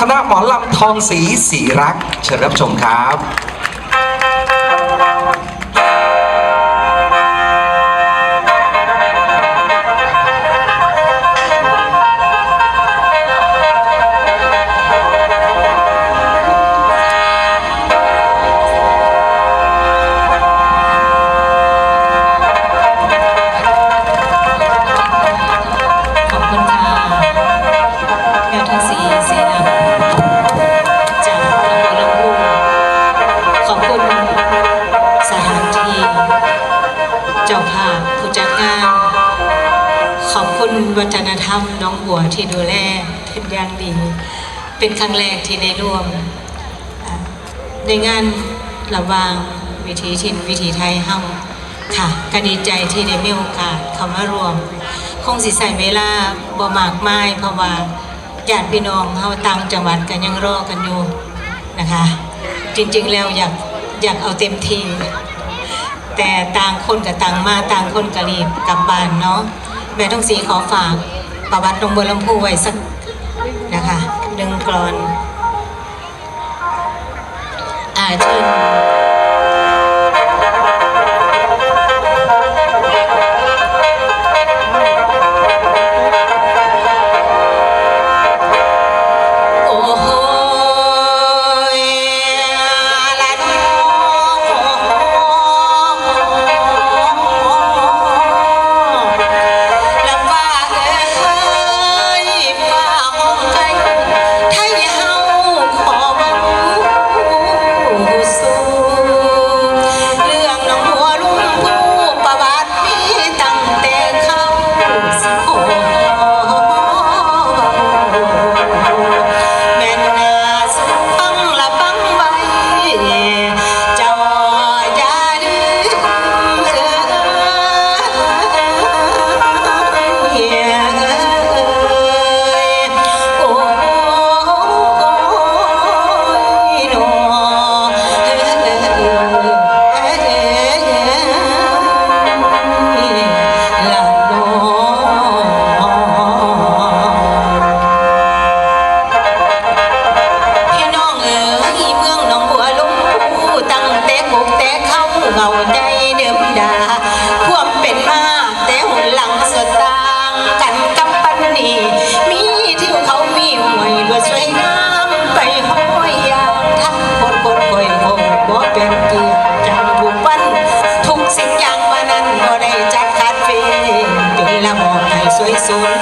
คณะหมอลำทองศรีสีรักเชิญรับชมครับ เป็นครั้งแรกที่ได้ร่วม ในงานระวางวิถีถิ่นวิถีไทยเฮาค่ะก็ดีใจที่ได้มีโอกาสเข้ามารวม คงสิใส่เวลาบ่มากไมายเพราะว่าญาติพี่น้องเฮาต่างจังหวัดกันยังรอกันอยู่นะคะ จริงๆแล้วอยากอยากเอาเต็มที่แต่ต่างคนกับต่างมาต่างคนกับรีบกลับบ้านเนาะแม่ต้องสีขอฝากประวัติหนองบัวลำพูไว้สักนะคะ หนึ่งกรอนอาเชิญ so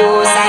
Deus.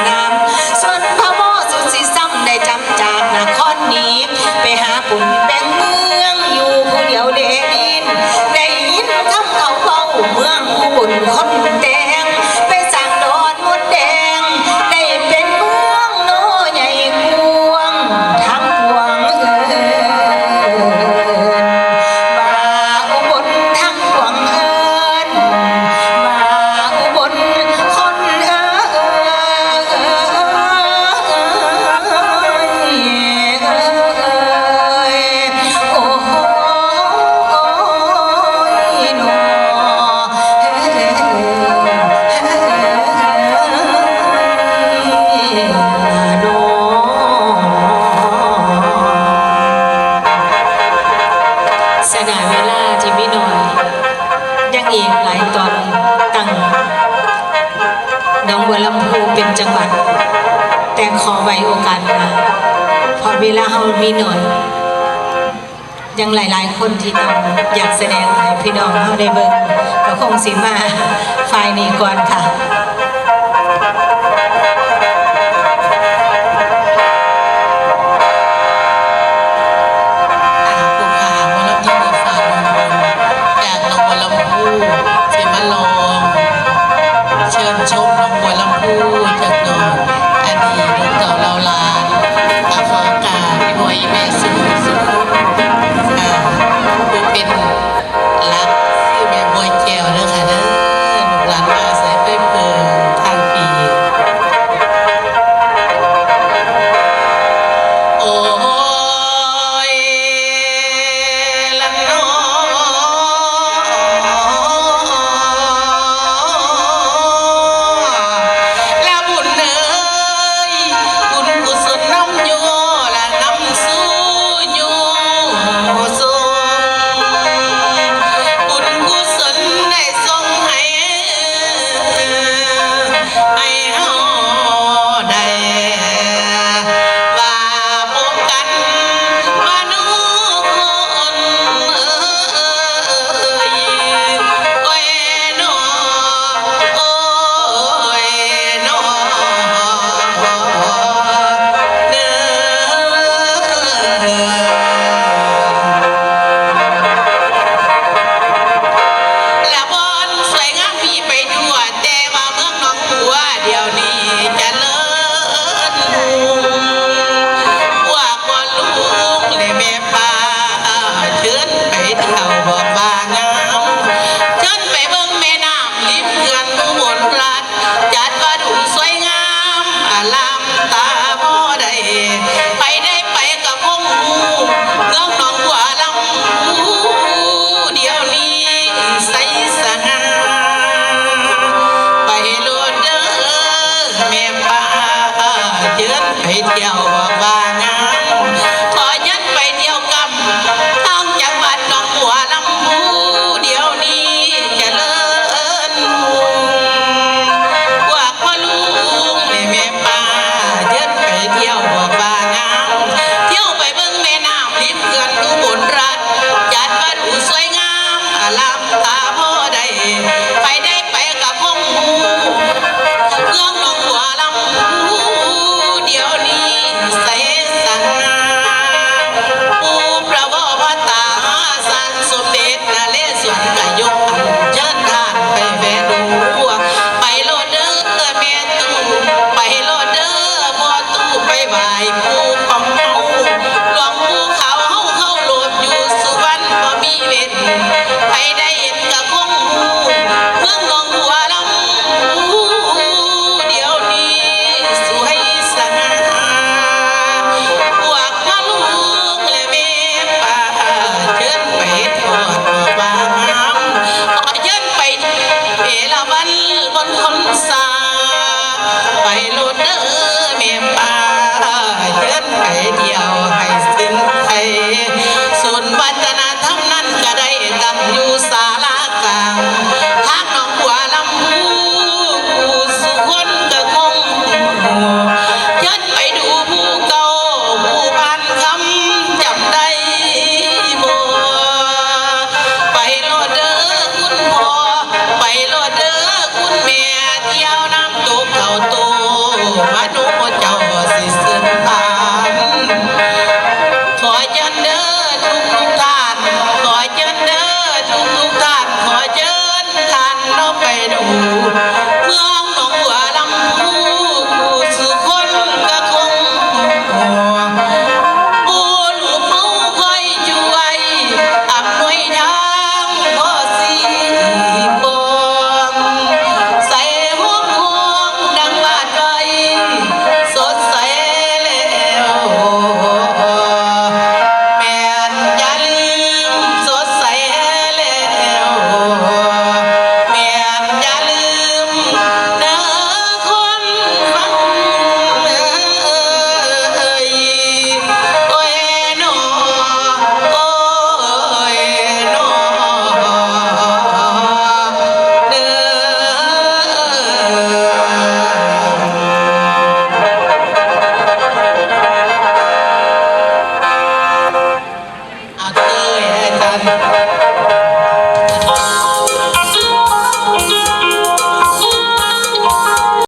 เวลาเฮามีหน่อยยังหลาย ๆ คนที่น้องอยากแสดงให้พี่น้องเฮาได้เบิ่งก็คงสิมาไฟนี้ก่อนค่ะ